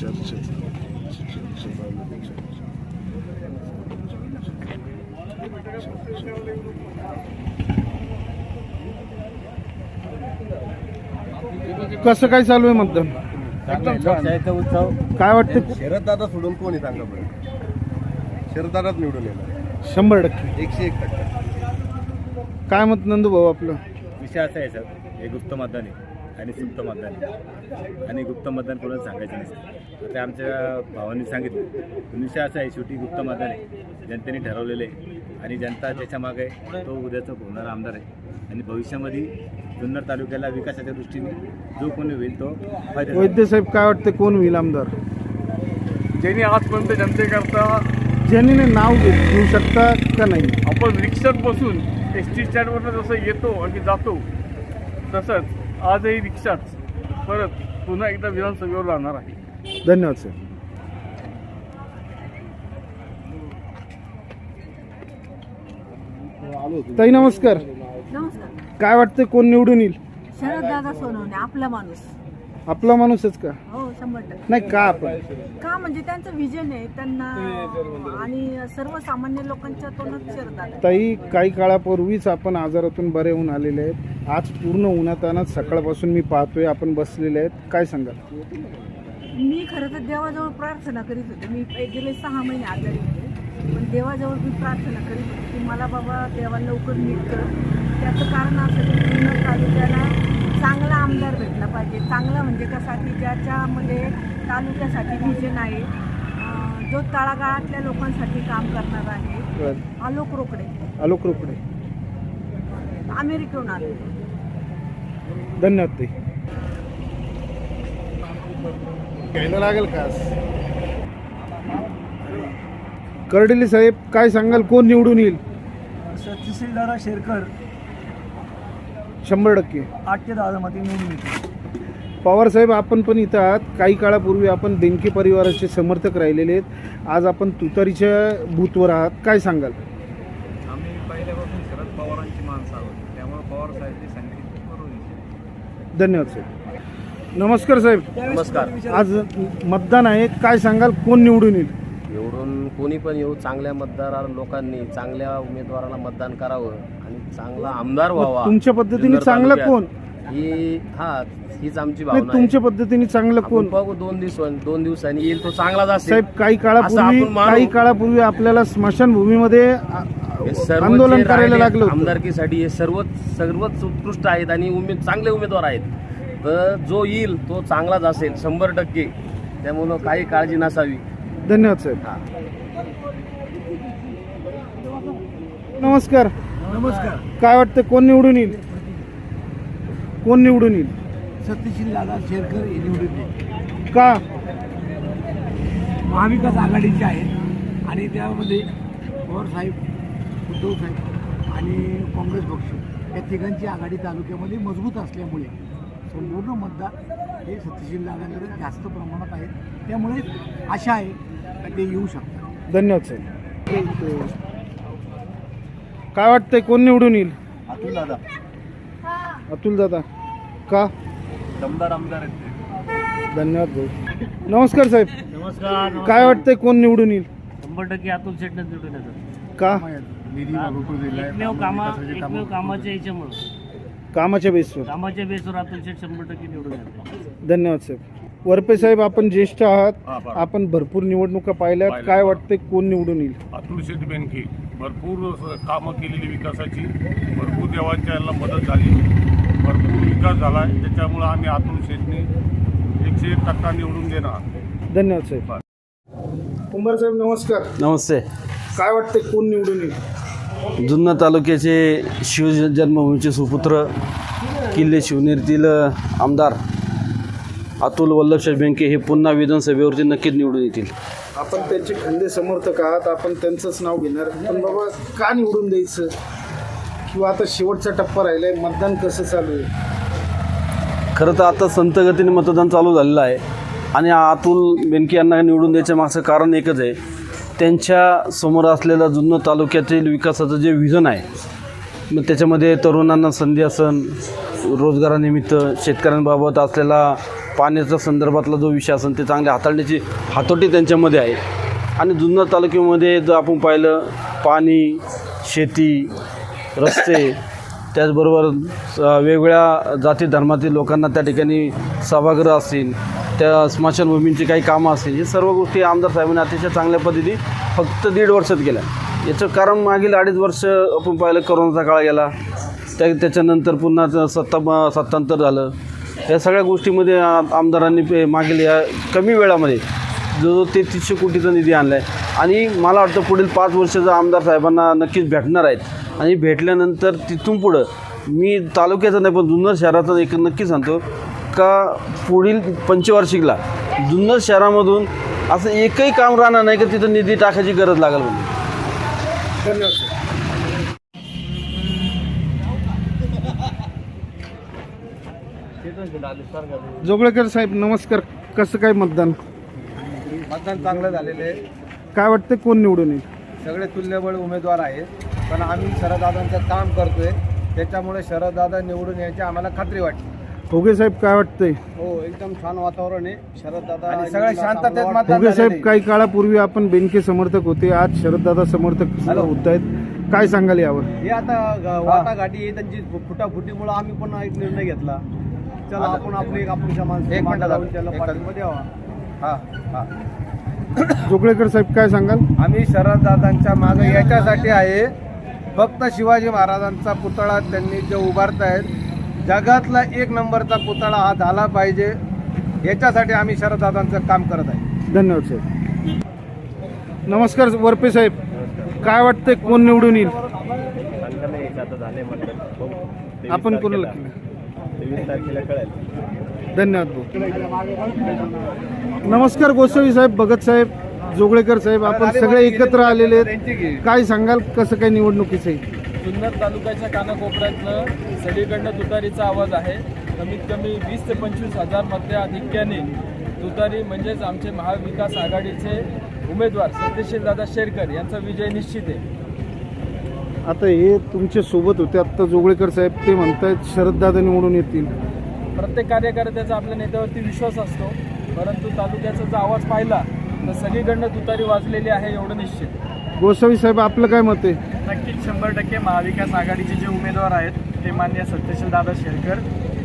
चर्चा. कसं काय चालू आहे मतदान? लोकशाहीचा उत्सव. काय वाटतं? शरददादा सोडून कोणी सांगा बरं शरददादाच निवडून येणार. शंभर टक्के. एकशे एक टक्का. काय मत नंदू भाऊ आपलं? विषय असा आहे सर हे गुप्त मतदान आहे आणि सुप्त मतदान आहे. आणि गुप्त मतदान कोणाला सांगायचं ते आमच्या भावांनी सांगितलं. विषय असा आहे शेवटी गुप्त मतदान आहे जनतेने ठरवलेलं आहे. आणि जनता त्याच्यामागे तो उद्याचा होणारा आमदार आहे. आणि भविष्यामध्ये जुन्नर तालुक्याला विकासाच्या दृष्टीने जो कोणी होईल तो वैद्य साहेब काय वाटतं कोण होईल आमदार? ज्यांनी आजपर्यंत जनतेकरता ज्यांनी नाव घेऊ शकता का नाही? आपण रिक्षात बसून एस टी स्टँडवरनं जसं येतो आणि जातो तसंच आजही रिक्षाच परत पुन्हा एकदा विधानसभेवर राहणार आहे. धन्यवाद सर ताई नमस्कार. नमस्कार. काय वाटतं कोण निवडून येईल? शरद दादा सोनवणे आपला माणूस. आपला माणूसच का? हो शंभर टक्के. नाही का आपण? का म्हणजे त्यांचं विजन आहे त्यांना आणि सर्वसामान्य लोकांच्या तोंडात शरद दादा. ताई काही काळापूर्वीच आपण आजारातून बरे होऊन आलेले आहेत. आज पूर्ण उन्हातानात सकाळपासून मी पाहतोय आपण बसलेले आहेत. काय सांगाल? मी खरं तर देवाजवळ प्रार्थना करीत होते. मी गेले सहा महिने आजारी होते. पण देवाजवळ मी प्रार्थना करीत होते की मला बाबा देवा लवकर नीट कर. त्याचं कारण असं की जुन्नर तालुक्याला चांगला आमदार भेटला पाहिजे. चांगला म्हणजे कसा की ज्याच्यामध्ये तालुक्यासाठी विजन आहे जो तळागाळातल्या लोकांसाठी काम करणार आहे आलोक रोकडे. आलोक रोकडे. अमेरिकेहून आले धन्यवाद ताई घ्यायला लागेल का आज? कर्डिले साहेब काय सांगाल? कोण निवडून येईल? सत्यशीलदारा शेरकर. शंभर टक्के. आठ ते दहा मध्ये निवडून येते पवार साहेब आपण पण इथं आहात. काही काळापूर्वी आपण देणके परिवाराचे समर्थक राहिलेले आहेत. आज आपण तुतारीच्या बूथवर आहात. काय सांगाल? आम्ही पहिल्यापासून शरद पवारांची माणसं आहोत. त्यामुळे पवार साहेब धन्यवाद साहेब. नमस्कार साहेब. नमस्कार. आज मतदान आहे. काय सांगाल? कोण निवडून येईल? निवडून कोणी पण येऊ चांगल्या मतदार लोकांनी चांगल्या उमेदवाराला मतदान करावं आणि चांगला आमदार व्हावा. तुमच्या पद्धतीने जुन्नर चांगलं तालुक्यात. कोण? ही हा हीच आमची नाही भावना आहे. तुमच्या पद्धतीने चांगलं आपण कोण? बघू दोन दिवस दोन दिवसांनी येईल तो चांगलाच असेल. साहेब काही काळापूर्वी आपण मानू. काही काळापूर्वी आपल्याला स्मशानभूमीमध्ये आ- हे सर्व आंदोलन करायला राहिले लागलं होतं. आमदारकीसाठी हे सर्वच सर्वच उत्कृष्ट आहेत आणि उमेद चांगले उमेदवार आहेत. तर जो येईल तो चांगलाच असेल शंभर टक्के. त्यामुळं काही काळजी नसावी. धन्यवाद साहेब. हा. नमस्कार. नमस्कार. काय वाटतं कोण निवडून येईल? कोण निवडून येईल? सत्यशील दादा शेरकर हे निवडून येते का? महाविकास आघाडीचे आहेत. आणि त्यामध्ये पवार साहेब उद्धव साहेब आणि काँग्रेस पक्ष या तिघांची आघाडी तालुक्यामध्ये मजबूत असल्यामुळे संपूर्ण मतदार हे सत्यशील दादांकडे जास्त प्रमाणात आहेत त्यामुळे आशा आहे का ते येऊ शकतात. धन्यवाद साहेब काय वाटतंय कोण निवडून येईल? अतुल दादा. अतुल दादा. का? दमदार आमदार आहेत धन्यवाद भाऊ. नमस्कार साहेब. नमस्कार काय वाटतंय कोण निवडून येईल? शंभर टक्के अतुल शेटने निवडून येतात. का? एकमेव कामा एकमेव कामाच्या याच्यामुळं. कामाच्या बेसवर कामाच्या बेसवर अतुल शंभर टक्के निवडून धन्यवाद साहेब. वरपे साहेब आपण ज्येष्ठ आहात. आपण भरपूर निवडणुका पाहिल्यात. काय वाटतंय कोण निवडून येईल? अतुल शेठ बेनके. भरपूर कामं केलेली विकासाची. भरपूर देवाच्या याला मदत झाली. भरपूर विकास झाला आहे त्याच्यामुळं आम्ही अतुल शेठने एकशे एक टक्का निवडून देणार. धन्यवाद साहेब. कुंभार साहेब नमस्कार. नमस्ते. काय वाटतंय कोण निवडून येईल? जुन्नर तालुक्याचे शिव जन्मभूमीचे सुपुत्र किल्ले शिवनेरीतील आमदार अतुल वल्लभशाह बेंके हे पुन्हा विधानसभेवरती नक्कीच निवडून येतील. आपण त्यांचे खंदे समर्थक आहात आपण त्यांचंच नाव घेणार. पण बाबा का निवडून द्यायचं? किंवा आता शेवटचा टप्पा राहिलाय मतदान कसं चालू आहे? खरं तर आता संत गतीने मतदान चालू झालेलं आहे. आणि अतुल बेनके यांना निवडून द्यायचं मागचं कारण एकच आहे. त्यांच्यासमोर असलेलं जुन्नर तालुक्यातील विकासाचं जे व्हिजन आहे मग त्याच्यामध्ये तरुणांना संधी असन रोजगारानिमित्त शेतकऱ्यांबाबत असलेला पाण्याच्या संदर्भातला जो विषय असेल ते चांगले हाताळण्याची हातोटी त्यांच्यामध्ये आहे. आणि जुन्नर तालुक्यामध्ये जर आपण पाहिलं पाणी शेती रस्ते त्याचबरोबर वेगवेगळ्या जाती धर्मातील लोकांना त्या ठिकाणी सभागृह असतील त्या स्मशानभूमींची काही कामं असतील हे सर्व गोष्टी आमदार साहेबांनी अतिशय चांगल्या पद्धतीने फक्त दीड वर्षात केल्या. याचं कारण मागील अडीच वर्ष आपण पाहिलं करोनाचा काळ गेला. त्या त्याच्यानंतर पुन्हा सत्ता सत्तांतर झालं. या सगळ्या गोष्टीमध्ये आमदारांनी पे- मागील या कमी वेळामध्ये जो तेहतीसशे कोटीचा निधी आणला आहे आणि मला वाटतं पुढील पाच वर्षाचा आमदार साहेबांना नक्कीच भेटणार आहेत आणि भेटल्यानंतर तिथून पुढं मी तालुक्याचं नाही पण जुन्नर शहराचं एक नक्की सांगतो का पुढील पंचवार्षिकला जुन्नर शहरामधून असं एकही काम राहणार नाही का तिथं निधी टाकायची गरज लागेल म्हणजे धन्यवाद जोगळेकर साहेब नमस्कार. कसं काय मतदान? मतदान चांगलं झालेलं आहे. काय वाटतं कोण निवडून येईल? सगळे तुल्यबळ उमेदवार आहेत. पण आम्ही शरददादांचं काम करतोय. त्याच्यामुळे शरददादा निवडून यायची आम्हाला खात्री वाटते भोगे साहेब काय वाटतंय? हो एकदम छान वातावरण आहे. शरददादा आणि सगळ्या शांततेत मतदान भोगे झालेलं साहेब. काही काळापूर्वी आपण बेनके समर्थक होते. आज शरददादा समर्थक होत आहेत. काय सांगाल यावर? हे आता ग- वाटाघाटी आहे त्यांची फुटाफुटीमुळे आम्ही पण एक निर्णय घेतला. चला आपण आपली आपण समाज एक मिनिट त्याला पाठिंबा द्यावा. हा हा. जोगळेकर साहेब काय सांगाल? आम्ही शरददादांच्या मागे याच्यासाठी आहे. फक्त शिवाजी महाराजांचा पुतळा त्यांनी जो उभारतायत. जगातला एक नंबरचा पुतळा हा झाला पाहिजे. याच्यासाठी आम्ही शरददादांचं काम करत आहे. धन्यवाद साहेब. नमस्कार वरपे साहेब. काय वाटतंय कोण निवडून येईल? आपण कोणाला केलं? तेवीस तारखेला कळेल. धन्यवाद भाऊ. नमस्कार गोसावी साहेब भगत साहेब जोगळेकर साहेब. आपण सगळे एकत्र आलेले आहेत. काय सांगाल? कसं काय निवडणुकीचं आहे? जुन्नर तालुक्याच्या कानाकोपऱ्यातनं सगळीकडनं तुतारीचा आवाज आहे. कमीत कमी वीस ते पंचवीस हजार मताधिक्याने तुतारी म्हणजेच आमचे महाविकास आघाडीचे उमेदवार सत्यशील दादा शेरकर यांचा विजय निश्चित आहे. आता हे तुमच्यासोबत होते. आत्ता जोगळेकर साहेब ते म्हणतायत शरददादा निवडून येतील. प्रत्येक कार्यकर्त्याचा आपल्या नेत्यावरती विश्वास असतो. परंतु तालुक्याचा जर आवाज पाहिला तर सगळीकडनं तुतारी वाजलेली आहे एवढं निश्चित. गोसावी साहेब आपलं काय मत आहे? नक्कीच शंभर टक्के महाविकास आघाडीचे जे उमेदवार आहेत ते मान्य सत्यशील दादा शेरकर.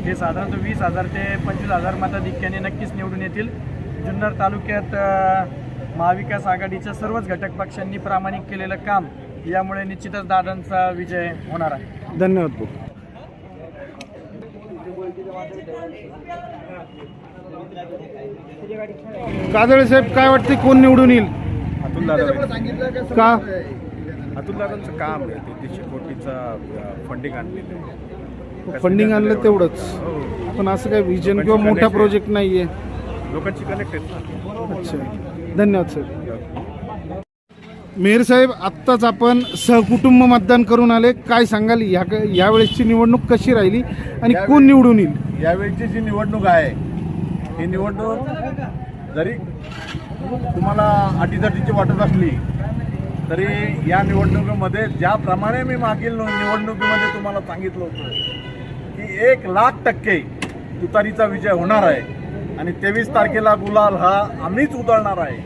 हे साधारणतः वीस हजार ते पंचवीस हजार मताधिक्याने नक्कीच निवडून येतील. जुन्नर तालुक्यात अ, महाविकास आघाडीच्या सर्वच घटक पक्षांनी प्रामाणिक केलेलं काम यामुळे निश्चितच दादांचा विजय होणार आहे. धन्यवाद भाऊ. काजळे साहेब काय वाटते कोण निवडून येईल? अतुल दादा का अतुल दादांचं काम आहे तेहतीसशे कोटीचा फंडिंग आणलेलं आहे. फंडिंग आणलं तेवढंच. पण असं काही विजन किंवा मोठा प्रोजेक्ट नाहीये. लोकांची कनेक्ट आहेत अच्छा. धन्यवाद सर मेहर साहेब आत्ताच आपण सहकुटुंब मतदान करून आले. काय सांगाल? या यावेळेसची निवडणूक कशी राहिली आणि कोण निवडून येईल? यावेळची जी निवडणूक आहे ही निवडणूक जरी तुम्हाला अटीतटीची वाटत असली तरी या निवडणुकीमध्ये ज्याप्रमाणे मी मागील निवडणुकीमध्ये तुम्हाला सांगितलं होतं की एक लाख टक्के तुतारीचा विजय होणार आहे. आणि तेवीस तारखेला गुलाल हा आम्हीच उधळणार आहे.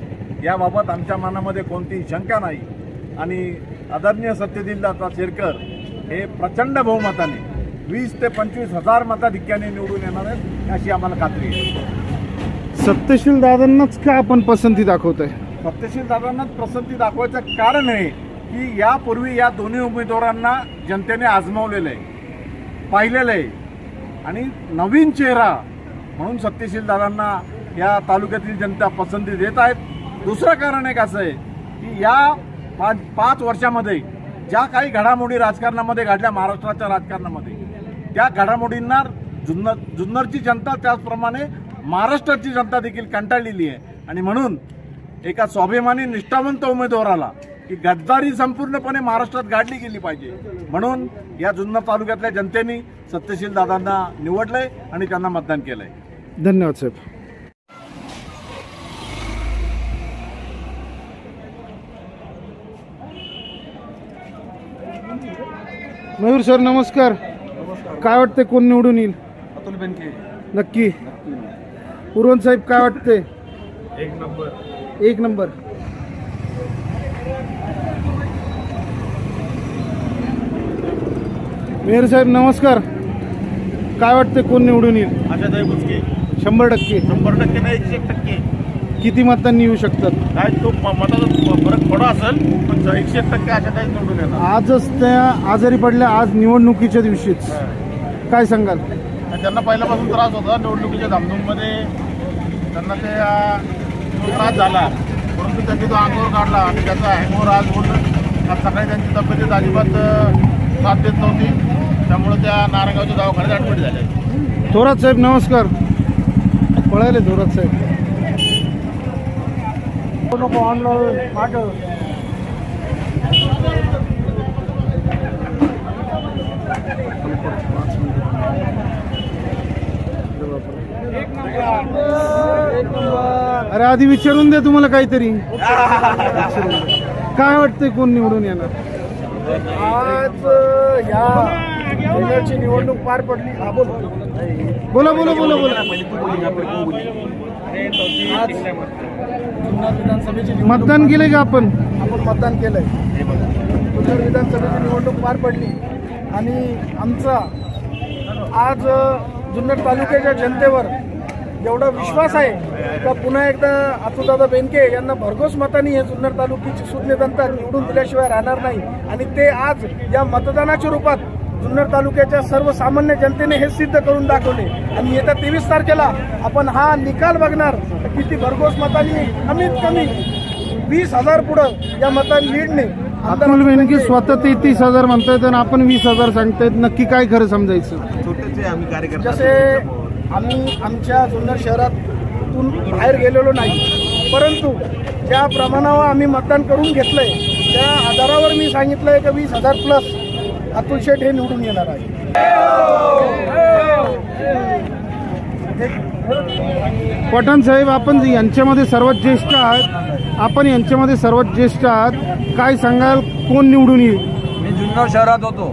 याबाबत आमच्या मनामध्ये कोणतीही शंका नाही. आणि आदरणीय सत्यजितदादा शेरकर हे प्रचंड बहुमताने वीस ते पंचवीस हजार मताधिक्याने निवडून येणार आहेत अशी आम्हाला खात्री आहे. सत्यशील दादांनाच का आपण पसंती दाखवत आहे सत्यशील दादांनाच पसंती दाखवायचं कारण आहे की यापूर्वी या दोन्ही उमेदवारांना जनतेने आजमावलेलं आहे पाहिलेलं आहे. आणि नवीन चेहरा म्हणून सत्यशील दादांना या तालुक्यातील जनता पसंती देत आहेत. दुसरं कारण एक असं आहे की या पाच पाच वर्षामध्ये ज्या काही घडामोडी राजकारणामध्ये घडल्या महाराष्ट्राच्या राजकारणामध्ये त्या घडामोडींना जुन्नर जुन्नरची जनता त्याचप्रमाणे महाराष्ट्राची जनता देखील कंटाळलेली आहे. आणि म्हणून एका स्वाभिमानी निष्ठावंत उमेदवाराला की गद्दारी संपूर्णपणे महाराष्ट्रात गाडली गेली पाहिजे. म्हणून या जुन्नर तालुक्यातल्या जनतेने सत्यशील दादांना निवडलंय आणि त्यांना मतदान केलंय. धन्यवाद साहेब. मयूर सर नमस्कार. काय वाटते कोण निवडून येईल? अतुल बेनके. नक्की. पूर्वन साहेब काय वाटते एक नंबर. एक नंबर. मेयर साहेब नमस्कार. काय वाटते कोण निवडून येईल? आशाताई बुचके शंभर टक्के. शंभर टक्के नाही एकशे एक टक्के. किती मतांनी येऊ शकतात? काय तो म- मताचा फरक थोडा असेल पण एकशे एक टक्के आशाताई निवडून येणार. आजच त्या आजारी पडल्या आज निवडणुकीच्या दिवशीच. काय सांगाल? त्यांना पहिल्यापासून त्रास होता निवडणुकीच्या धामधूममध्ये. त्यांना ते त्रास झाला. परंतु त्यांनी तो अंगावर काढला आणि त्याचा हँगओव्हर आज होऊन आज सकाळी त्यांची तब्येत अजिबात साथ देत नव्हती. त्यामुळे त्या नारायणगावच्या दवाखान्यात ॲडमिट झाल्या थोरात साहेब नमस्कार. पळाले थोरात साहेब. अरे आधी विचारून द्या तुम्हाला काहीतरी. काय वाटतंय कोण निवडून येणार? आज या जिल्ह्याची निवडणूक पार पडली. हा बोल. बोला बोला बोला बोला. आज जुन्नर विधानसभेची निवडणूक मतदान केलंय का आपण? आपण मतदान केलंय. जुन्नर विधानसभेची निवडणूक पार पडली. आणि आमचा आज जुन्नर तालुक्याच्या जनतेवर एवढा विश्वास आहे का पुन्हा एकदा आतुदादा बेनके यांना भरघोस मतांनी हे जुन्नर तालुक्याची सुज्ञ जनता निवडून दिल्याशिवाय राहणार नाही. आणि ते आज या मतदानाच्या रूपात जुन्नर तालुक्याच्या सर्वसामान्य जनतेने हे सिद्ध करून दाखवले. आणि येत्या तेवीस तारखेला आपण हा निकाल बघणार. किती भरघोस मतांनी कमीत कमी वीस हजार पुढं या मतां लीडने अतुल बेनके स्वतः तेहतीस हजार म्हणतायत आणि आपण वीस हजार सांगतायत. नक्की काय खरं समजायचं? जसे आम्ही आमच्या जुन्नर शहरातून बाहेर गेलेलो नाही. परंतु ज्या प्रमाणावर आम्ही मतदान करून घेतलंय त्या आधारावर मी सांगितलंय की वीस हजार प्लस अतुल शेठ हे निवडून येणार आहे पठाण साहेब आपण यांच्यामध्ये सर्वात ज्येष्ठ आहात. आपण यांच्यामध्ये सर्वात ज्येष्ठ आहात. काय सांगाल? कोण निवडून येईल? मी जुन्नर शहरात होतो.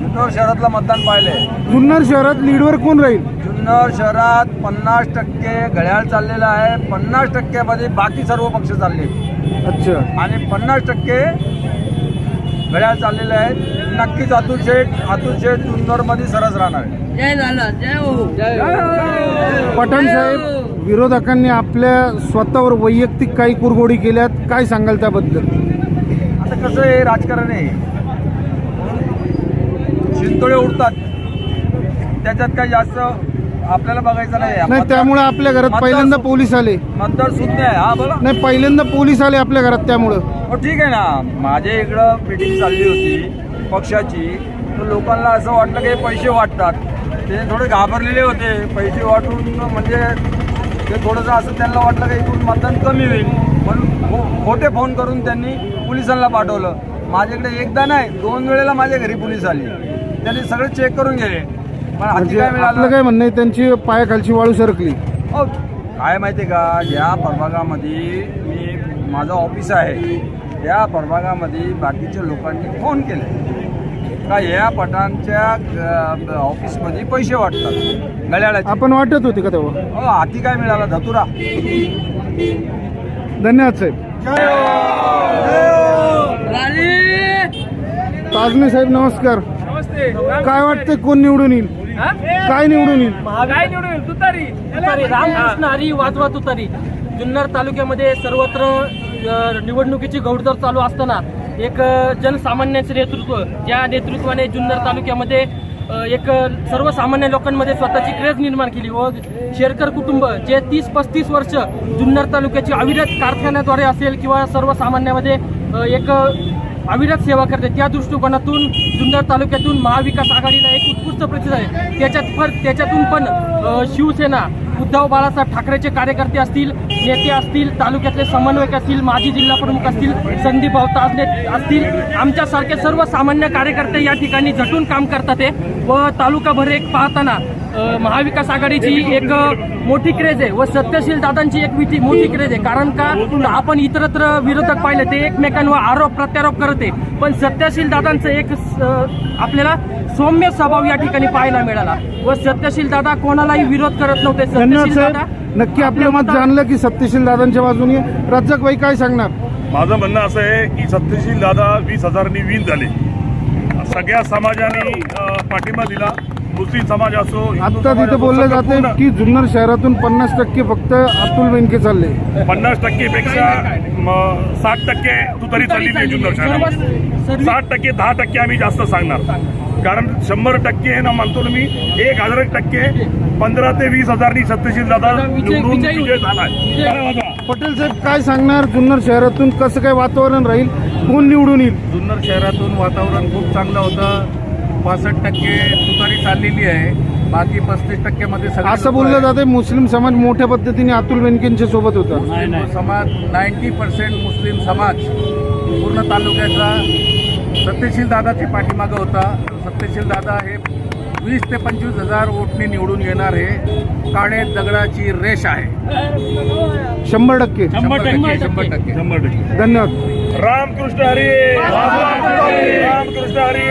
जुन्नर शहरातलं मतदान पाहिलंय. जुन्नर शहरात लीडवर कोण राहील? जुन्नर शहरात पन्नास टक्के घड्याळ चाललेलं आहे. पन्नास टक्क्यामध्ये बाकी सर्व पक्ष चालले. अच्छा. आणि पन्नास टक्के घड्याळ चाललेले आहेत. नक्कीच अतुल शेठ अतुल शेठ जुन्नरमध्ये सरस राहणार आहे. पठाण साहेब विरोधकांनी आपल्या स्वतःवर वैयक्तिक काही कुरगोडी केल्यात. काय सांगाल त्याबद्दल? आता कसं आहे राजकारण आहे. शिंतोळे उडतात. त्याच्यात काही जास्त आपल्याला बघायचं नाही. नाही त्यामुळे आपल्या घरात मतदार- पहिल्यांदा पोलीस आले. मतदार शून्य आहे. हा बोला. नाही पहिल्यांदा पोलीस आले आपल्या घरात त्यामुळं. हो ठीक आहे ना. माझ्या इकडं मीटिंग चालली होती पक्षाची. तर लोकांना असं वाटलं की हे पैसे वाटतात. ते थोडे घाबरलेले होते. पैसे वाटून म्हणजे ते थोडंसं असं त्यांना वाटलं की इकडून मतदान कमी होईल. पण खो खोटे फोन करून त्यांनी पोलिसांना पाठवलं. माझ्याकडे एकदा नाही दोन वेळेला माझ्या घरी पोलीस आली. त्यांनी सगळे चेक करून गेले म्हणजे काय आपलं मिळालं काय म्हणणं आहे त्यांची पायाखालची वाळू सरकली. हो. काय माहिती आहे का? ज्या प्रभागामध्ये मी माझं ऑफिस आहे त्या प्रभागामध्ये बाकीच्या लोकांनी फोन केले. का या पठाणच्या अ, ऑफिसमध्ये पैसे वाटतात गळ्याळाचे आपण वाटत होते का तेव्हा? हो हाती काय मिळाला? धतुरा. धन्यवाद साहेब. ताजने साहेब नमस्कार. काय वाटतंय कोण निवडून येईल? काय निवडून येईल? महागाई निवडून तुतारी. तुतारी. रामकृष्ण हरी वाजवा तुतारी. जुन्नर तालुक्यामध्ये सर्वत्र निवडणुकीची घौडदौड चालू असताना एक जनसामान्यांचे नेतृत्व ज्या नेतृत्वाने जुन्नर तालुक्यामध्ये एक सर्वसामान्य लोकांमध्ये स्वतःची क्रेज निर्माण केली व शेरकर कुटुंब जे तीस पस्तीस वर्ष जुन्नर तालुक्याची अविरत कारखान्याद्वारे असेल किंवा सर्वसामान्यामध्ये एक अविरत सेवा करते. त्या दृष्टिकोनातून जुन्नर तालुक्यातून महाविकास आघाडीला एक उत्कृष्ट प्रतिसाद आहे. त्याच्यात पण त्याच्यातून पण शिवसेना उद्धव बाळासाहेब ठाकरेचे कार्यकर्ते असतील. नेते असतील तालुक्यातले समन्वयक असतील माजी जिल्हा प्रमुख असतील संदीप भाऊ असले असतील आमच्यासारखे सर्व सामान्य कार्यकर्ते या ठिकाणी झटून काम करतात आहे व तालुकाभर एक पाहताना महाविकास आघाडीची एक मोठी क्रेज आहे व सत्यशील दादांची एक मिठी मोठी क्रेज आहे. कारण का? आपण इतरत्र विरोधक पाहिले ते एकमेकांवर आरोप प्रत्यारोप करत आहे. पण सत्यशील दादांचं एक आपल्याला सौम्य स्वभाव या ठिकाणी पाहायला मिळाला. व सत्यशील दादा कोणालाही विरोध करत नव्हते. सत्यशील दादा नक्की आपलं मत जाणलं की सत्यशील दादांच्या बाजूने. रज्जक भाई काय सांगणार? माझं म्हणणं असं आहे की सत्यशील दादा वीस हजारांनी वीन झाले. सगळ्या समाजाने पाठिंबा दिला. मुस्लिम समाज असो आता तिथं बोललं जाते की जुन्नर शहरातून पन्नास टक्के फक्त अतुल बेनके चालले. पन्नास टक्केपेक्षा म, साठ टक्के तू तरी चाललेली आहे जुन्नर शहरात साठ टक्के दहा टक्के आम्ही जास्त सांगणार. कारण शंभर टक्के हे ना म्हणतो ना मी एक हजार टक्के पंधरा ते वीस हजारनी सत्यशील दादा निवडून विजयी. पटेल साहेब काय सांगणार? जुन्नर शहरातून कसं काय वातावरण राहील? कोण निवडून येईल? जुन्नर शहरातून वातावरण खूप चांगलं होतं. पासष्ट टक्के तुतारी चाललेली आहे. बाकी पस्तीस टक्क्यामध्ये सगळे असं लोकं बोललं आहेत. जाते मुस्लिम समाज मोठ्या पद्धतीने अतुल बेनकेंच्या सोबत होता. समाज नाईन्टी पर्सेंट मुस्लिम समाज. पूर्ण तालुक्याचा सत्यशील दादाची पाठीमागं होता. सत्यशील दादा हे वीस ते पंचवीस हजार वोटने निवडून येणार हे काळे दगडाची रेष आहे. शंभर टक्के शंभर टक्के शंभर टक्के. शंभर टक्के. धन्यवाद. रामकृष्ण हरी! रामकृष्ण हरी!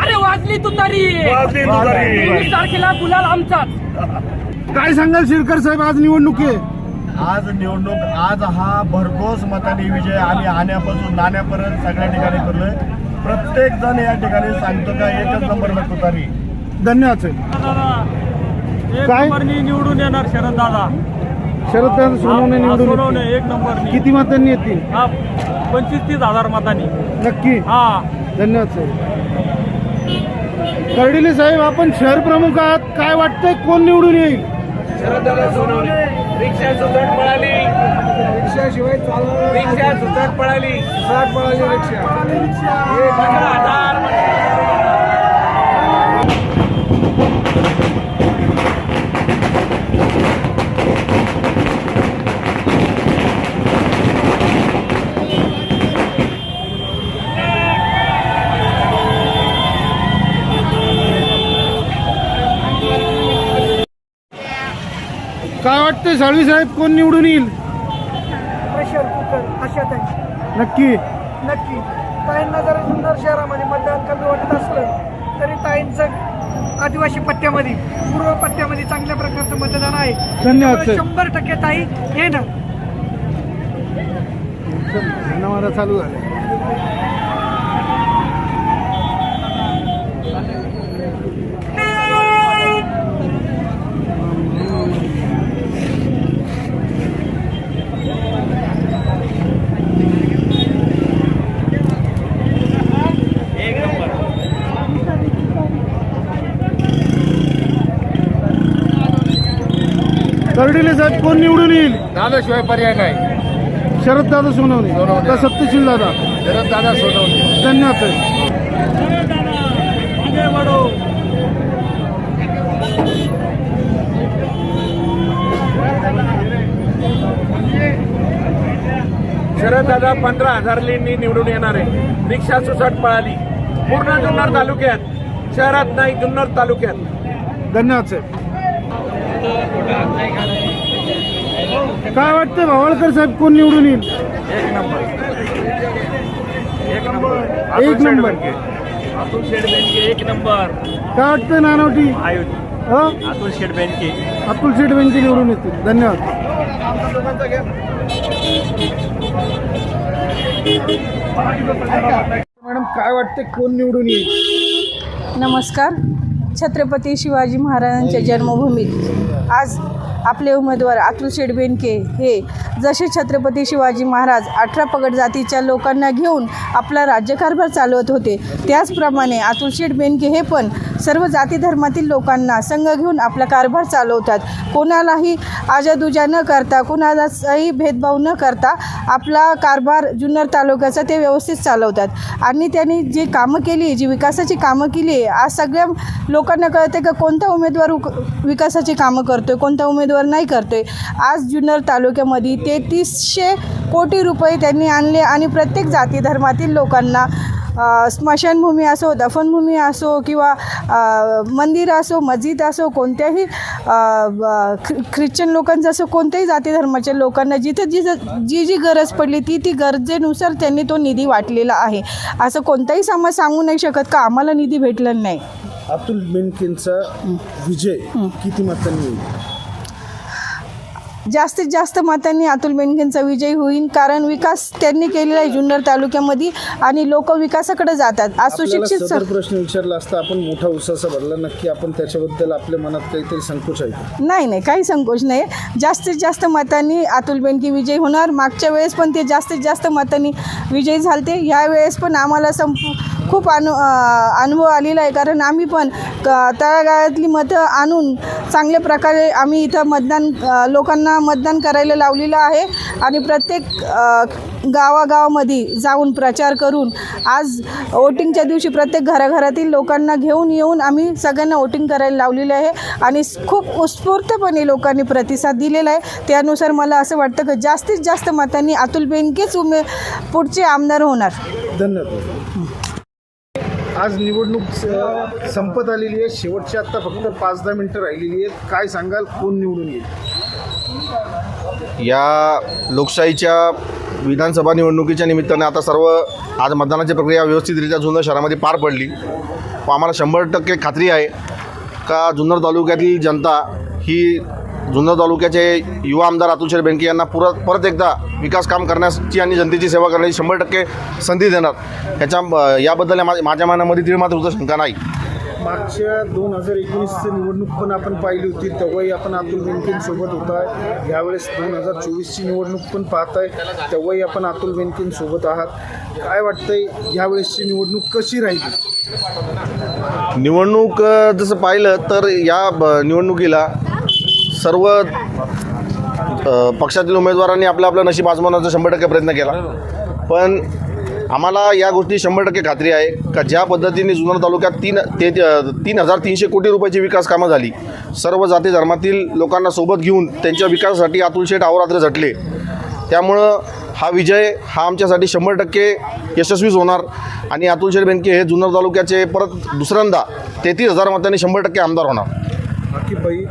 अरे वाजली तुतारी! वाजली तुतारी. तारखेला गुलाल आमचाच काय सांगाल शिरकर साहेब आज निवडणूक आहे? आज निवडणूक आज हा भरघोस मताने विजय आम्ही आण्यापासून नाण्यापर्यंत सगळ्या ठिकाणी करलोय प्रत्येक जण या ठिकाणी सांगतो का एकच नंबरला तुतारी. धन्यवाद साहेब. काय? निवडून येणार शरद दादा. शरद दादा सोनवणे निवडून सोनवणे येतील. एक नंबर किती मतांनी येतील? हा पंचवीस तीस हजार मतांनी. नक्की? हा. धन्यवाद साहेब कर्डिले साहेब आपण शहर प्रमुख आहात. काय वाटतंय? कोण निवडून येईल? रिक्षा सुचट पळाली. रिक्षाशिवाय चालणार रिक्षा सुचट पळाली. पळाली रिक्षा. पंधरा हजार काय वाटतंय साळवी साहेब कोण निवडून येईल? प्रेशर कुकर आशाताई नक्की. नक्की. ताईंना जर जुन्नर शहरामध्ये मतदान कमी वाटत असलं तरी ताईंचं आदिवासी पट्ट्यामध्ये पूर्व पट्ट्यामध्ये चांगल्या प्रकारचं मतदान आहे. धन्यवाद त्यामुळे शंभर टक्के ताई येणार. धन्यवाद चालू झाले. कर्डिले साहेब कोण निवडून येईल? दादाशिवाय पर्याय नाही. शरद दादा सोनवणे. का सत्यशील दादा? शरद दादा सोनवणे. धन्यवाद साहेब शरद दादा पंधरा हजार लीडनी निवडून येणार आहे. रिक्षा सुसट पळाली. पूर्ण जुन्नर तालुक्यात. शहरात नाही जुन्नर तालुक्यात. धन्यवाद साहेब काय वाटतं भावळकर साहेब कोण निवडून येईल? एक नंबर. एक नंबर. एक नंबर. अतुल शेठ बेनके एक नंबर. काय वाटतं नानवटी? हं? अतुल शेठ बेनके अतुल शेठ बेंची निवडून येतील. धन्यवाद. मॅडम काय वाटते कोण निवडून येईल? नमस्कार. छत्रपती शिवाजी महाराजांच्या जन्मभूमीत आज आपले उमेदवार अतुल शेठ बेनके हे जसे छत्रपती शिवाजी महाराज अठरा पगड जातीच्या लोकांना घेऊन आपला राज्यकारभार चालवत होते त्याचप्रमाणे अतुल शेठ बेनके हे पण सर्व जाती धर्मातील लोकांना संघ घेऊन आपला कारभार चालवतात. कोणालाही आजादुजा न करता कोणालाही भेदभाव न करता आपला कारभार जुन्नर तालुक्याचा ते व्यवस्थित चालवतात. आणि त्यांनी जी कामं केली जी विकासाची कामं केली आज सगळ्या लोकांना कळते का कोणता उमेदवार उक- विकासाची कामं करतोय कोणता उमेदवार उमेदवार नाही करतोय आज जुन्नर तालुक्यामध्ये तेहतीसशे कोटी रुपये त्यांनी आणले आणि प्रत्येक जाती धर्मातील लोकांना स्मशानभूमी असो दफनभूमी असो किंवा मंदिर असो मस्जिद असो कोणत्याही ख्रिश्चन लोकांचं असो कोणत्याही जाती धर्माच्या लोकांना जिथं जिथं जी जी गरज पडली ती ती गरजेनुसार त्यांनी तो निधी वाटलेला आहे. असं कोणताही समाज सांगू नाही शकत का? आम्हाला निधी भेटला नाही. अतुल बेनकेंचा विजय किती मतांनी जास्तीत जास्त मतांनी अतुल बेनकेंचा विजय होईल कारण विकास त्यांनी केलेला आहे जुन्नर तालुक्यामध्ये आणि लोक विकासाकडे जातात. आज सुशिक्षित सदर स- प्रश्न विचारला असता आपण मोठा उसासा भरला. नक्की आपण त्याच्याबद्दल आपल्या मनात काहीतरी संकोच आहे का? नाही नाही काही संकोच नाही. जास्तीत जास्त मतांनी अतुल बेनके विजयी होणार. मागच्या वेळेस पण ते जास्तीत जास्त मतांनी विजयी झालते. ह्या वेळेस पण आम्हाला संप खूप अनु अ, अनुभव आलेला आहे. कारण आम्ही पण क- तळागाळातली मतं आणून चांगल्या प्रकारे आम्ही इथं मतदान अ, लोकांना मतदान करायला लावलेलं आहे आणि प्रत्येक गावागावामध्ये जाऊन प्रचार करून आज वोटिंगच्या दिवशी प्रत्येक घराघरातील लोकांना घेऊन येऊन आम्ही सगळ्यांना वोटिंग करायला लावलेलं आहे आणि खूप उत्स्फूर्तपणे लोकांनी प्रतिसाद दिलेला आहे. त्यानुसार मला असं वाटतं की जास्तीत जास्त मतांनी अतुल बेनकेच उमे पुढचे आमदार होणार. धन्यवाद. आज निवडणूक संपत आलेली आहे. शेवटची आत्ता फक्त पाच दहा मिनटं राहिलेली आहेत. काय सांगाल? कोण निवडून येईल? या लोकशाहीच्या विधानसभा निवडणुकीच्या निमित्ताने आता सर्व आज मतदानाची प्रक्रिया व्यवस्थितरित्या जुन्नर शहरामध्ये पार पडली. व आम्हाला शंभर टक्के खात्री आहे का जुन्नर तालुक्यातील जनता ही जुन्नर तालुक्याचे युवा आमदार अतुल बेंके यांना पुरत परत एकदा विकास काम करण्याची आणि जनतेची सेवा करण्याची शंभर टक्के संधी देणार. ह्याच्या याबद्दल मा- माझ्या मनामध्ये दीड मात्र शंका नाही. मागच्या दोन हजार एकोणीसची निवडणूक पण आपण पाहिली होती तेव्हाही आपण अतुल बेनकेंसोबत होता. यावेळेस दोन हजार चोवीसची निवडणूक पण पाहताय तेव्हाही आपण अतुल बेनकेंसोबत आहात. काय वाटतंय यावेळेसची निवडणूक कशी राहील? निवडणूक जसं पाहिलं तर या ब- निवडणुकीला सर्व पक्षातील उमेदवारांनी आपलं आपलं नशीब आजमावण्याचा शंभर टक्के प्रयत्न केला. पण आम्हाला या गोष्टी शंभर टक्के खात्री आहे का ज्या पद्धतीने जुन्नर तालुक्यात तीन ते तीन हजार तीनशे कोटी रुपयाची विकास कामं झाली सर्व जाती धर्मातील लोकांना सोबत घेऊन त्यांच्या विकासासाठी अतुल शेठ अहोरात्र झटले. त्यामुळं हा विजय हा आमच्यासाठी शंभर टक्के यशस्वीच होणार आणि अतुल शेठ बेनके हे जुन्नर तालुक्याचे परत दुसऱ्यांदा तेहतीस हजार मतांनी शंभर टक्के आमदार होणार. बाई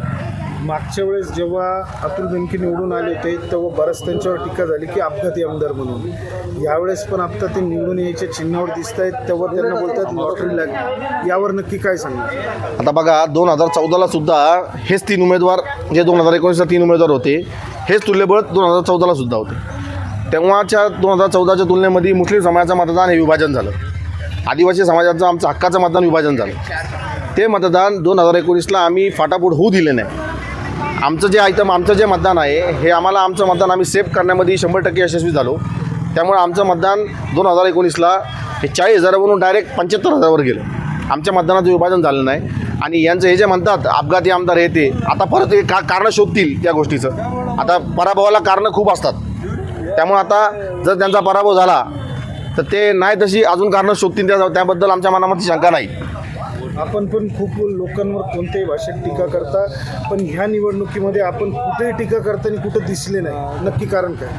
मागच्या वेळेस जेव्हा अतुल बेनके निवडून आले होते तेव्हा बरंच त्यांच्यावर टीका झाली की अपघाती आमदार म्हणून. यावेळेस पण आता ते निवडून यायच्या चिन्हावर दिसत आहेत तेव्हा त्यांना बोलतात लॉटरी लागली यावर नक्की काय सांगणार? आता बघा दोन हजार चौदाला सुद्धा हेच तीन उमेदवार जे दोन हजार एकोणीसला तीन उमेदवार होते हेच तुल्यबळ दोन हजार चौदाला सुद्धा होते. तेव्हाच्या दोन हजार चौदाच्या तुलनेमध्ये मुस्लिम समाजाचं मतदान हे विभाजन झालं. आदिवासी समाजाचं आमचं हक्काचं मतदान विभाजन झालं. ते मतदान दोन हजार एकोणीसला आम्ही फाटाफूट होऊ दिले नाही. आमचं जे आयटम आमचं जे मतदान आहे हे आम्हाला आमचं मतदान आम्ही सेफ करण्यामध्ये शंभर टक्के यशस्वी झालो. त्यामुळे आमचं मतदान दोन हजार एकोणीसला हे चाळीस हजारावरून डायरेक्ट पंच्याहत्तर हजारावर गेलं. आमच्या मतदानाचं विभाजन झालं नाही. आणि यांचं हे जे म्हणतात अपघाती आमदार हे ते आता परत हे का कारणं शोधतील त्या गोष्टीचं. आता पराभवाला कारणं खूप असतात. त्यामुळे आता जर त्यांचा पराभव झाला तर ते नाही तशी अजून कारणं शोधतील त्या त्याबद्दल आमच्या मनामध्ये शंका नाही. आपण पण खूप लोकांवर कोणत्याही भाषेत टीका करता पण ह्या निवडणुकीमध्ये आपण कुठेही टीका करताना कुठं दिसले नाही. नक्की कारण काय?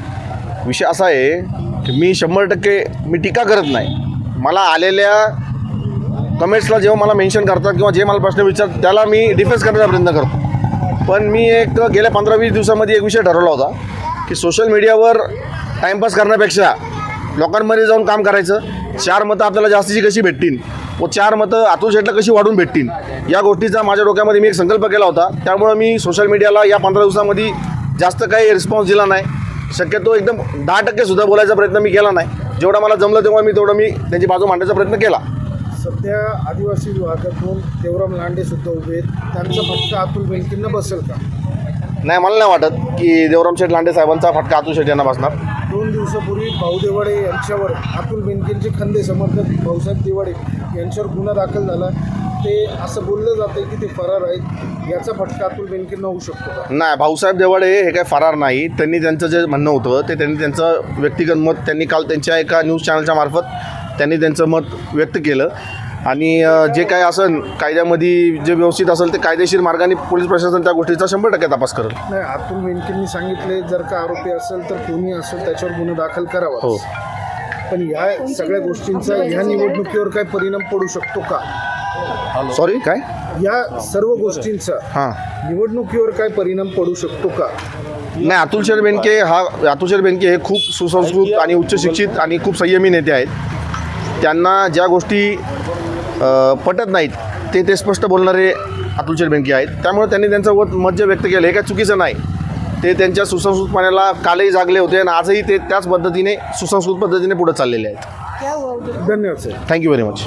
विषय असा आहे की मी शंभर टक्के मी टीका करत नाही. मला आलेल्या कमेंट्सला जेव्हा मला मेन्शन करतात किंवा जे मला प्रश्न विचारतात त्याला मी डिफेन्स करण्याचा प्रयत्न करतो. पण मी एक गेल्या पंधरा वीस दिवसामध्ये एक विषय ठरवला होता की सोशल मीडियावर टाईमपास करण्यापेक्षा लोकांमध्ये जाऊन काम करायचं चार मतं आपल्याला जास्तीची कशी भेटतील? व चार मतं अतुल शेटला कशी वाढून भेटतील? या गोष्टीचा माझ्या डोक्यामध्ये मी एक संकल्प केला होता. त्यामुळं मी सोशल मीडियाला या पंधरा दिवसामध्ये जास्त काही रिस्पॉन्स दिला नाही. शक्यतो एकदम दहा टक्के सुद्धा बोलायचा प्रयत्न मी केला नाही. जेवढा मला जमलं तेव्हा मी तेवढं मी त्यांची बाजू मांडण्याचा प्रयत्न केला. सध्या आदिवासी विभागातून देवराम लांडे सुद्धा उभे आहेत. त्यांचा फटका अतुल बेनकेंना बसेल का? नाही मला नाही वाटत की देवराम शेठ लांडे साहेबांचा फटका अतुल शेठ यांना बसणार. दोन दिवसापूर्वी भाऊ देवाडे यांच्यावर अतुल बेनकेंचे खंदे समर्थक भाऊसाहेब देवाडे यांच्यावर गुन्हा दाखल झाला. ते असं बोललं जातं की ते फरार आहेत. याचा फटका अतुल बेनकेंना होऊ शकतो नाही भाऊसाहेब देवाडे हे काय फरार नाही. त्यांनी त्यांचं जे म्हणणं होतं ते त्यांनी त्यांचं व्यक्तिगत मत त्यांनी काल त्यांच्या एका न्यूज चॅनलच्या मार्फत त्यांनी त्यांचं मत व्यक्त केलं. आणि जे काय असेल कायद्यामध्ये जे व्यवस्थित असेल ते कायदेशीर मार्गाने पोलीस प्रशासन त्या गोष्टीचा शंभर टक्के तपास करेल. नाही अतुल बेनकेंनी सांगितले जर का आरोपी असेल तर कोणी असेल त्याच्यावर गुन्हा दाखल करावा हो. पण या सगळ्या गोष्टींचा ह्या निवडणुकीवर काय परिणाम पडू शकतो का? सॉरी काय? या सर्व गोष्टींचा हां. निवडणुकीवर काय परिणाम पडू शकतो का? नाही अतुल शेठ बेनके हा अतुल शेठ बेनके हे खूप सुसंस्कृत आणि उच्च शिक्षित आणि खूप संयमी नेते आहेत. त्यांना ज्या गोष्टी पटत नाहीत. ते ते स्पष्ट बोलणारे अतुल शेठ बेनके आहेत. त्यामुळे त्यांनी त्यांचं वत मत जे व्यक्त केलं. हे काय चुकीचं नाही. ते त्यांच्या सुसंस्कृतपणाला कालही जागले होते आणि आजही ते त्याच पद्धतीने सुसंस्कृत पद्धतीने पुढे चाललेले आहेत. धन्यवाद सर. Thank you very much